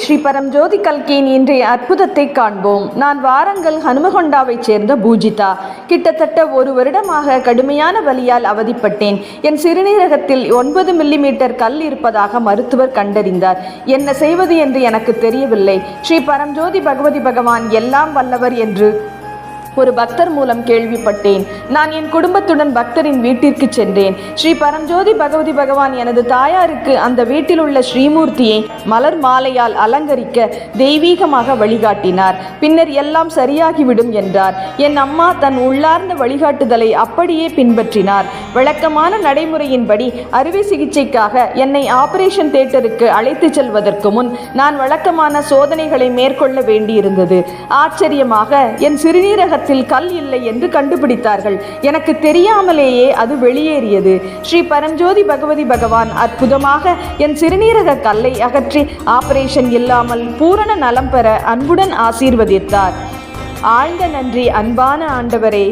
ஸ்ரீ பரம்ஜோதி கல்கியின் இன்றைய அற்புதத்தை காண்போம். நான் வாரங்கள் ஹனுமகொண்டாவைச் சேர்ந்த பூஜிதா. கிட்டத்தட்ட ஒரு வருடமாக கடுமையான வலியால் அவதிப்பட்டேன். என் சிறுநீரகத்தில் ஒன்பது மில்லிமீட்டர் கல் இருப்பதாக மருத்துவர் கண்டறிந்தார். என்ன செய்வது என்று எனக்கு தெரியவில்லை. ஸ்ரீ பரம்ஜோதி பகவதி பகவான் எல்லாம் வல்லவர் என்று ஒரு பக்தர் மூலம் கேள்விப்பட்டேன். நான் என் குடும்பத்துடன் பக்தரின் வீட்டிற்கு சென்றேன். ஸ்ரீ பரஞ்சோதி பகவதி பகவான் எனது தாயாருக்கு அந்த வீட்டில் உள்ள ஸ்ரீமூர்த்தியை மலர் மாலையால் அலங்கரிக்க தெய்வீகமாக வழிகாட்டினார். பின்னர் எல்லாம் சரியாகிவிடும் என்றார். என் அம்மா தன் உள்ளார்ந்த வழிகாட்டுதலை அப்படியே பின்பற்றினார். வழக்கமான நடைமுறையின்படி அறுவை சிகிச்சைக்காக என்னை ஆபரேஷன் தியேட்டருக்கு அழைத்துச் செல்வதற்கு முன் நான் வழக்கமான சோதனைகளை மேற்கொள்ள வேண்டியிருந்தது. ஆச்சரியமாக என் சிறுநீரக இடத்தில் கல் இல்லை என்று கண்டுபிடித்தார்கள். எனக்கு தெரியாமலேயே அது வெளியேறியது. ஸ்ரீ பரஞ்சோதி பகவதி பகவான் அற்புதமாக என் சிறுநீரக கல்லை அகற்றி ஆபரேஷன் இல்லாமல் பூரண நலம் பெற அன்புடன் ஆசீர்வதித்தார். ஆழ்ந்த நன்றி அன்பான ஆண்டவரே.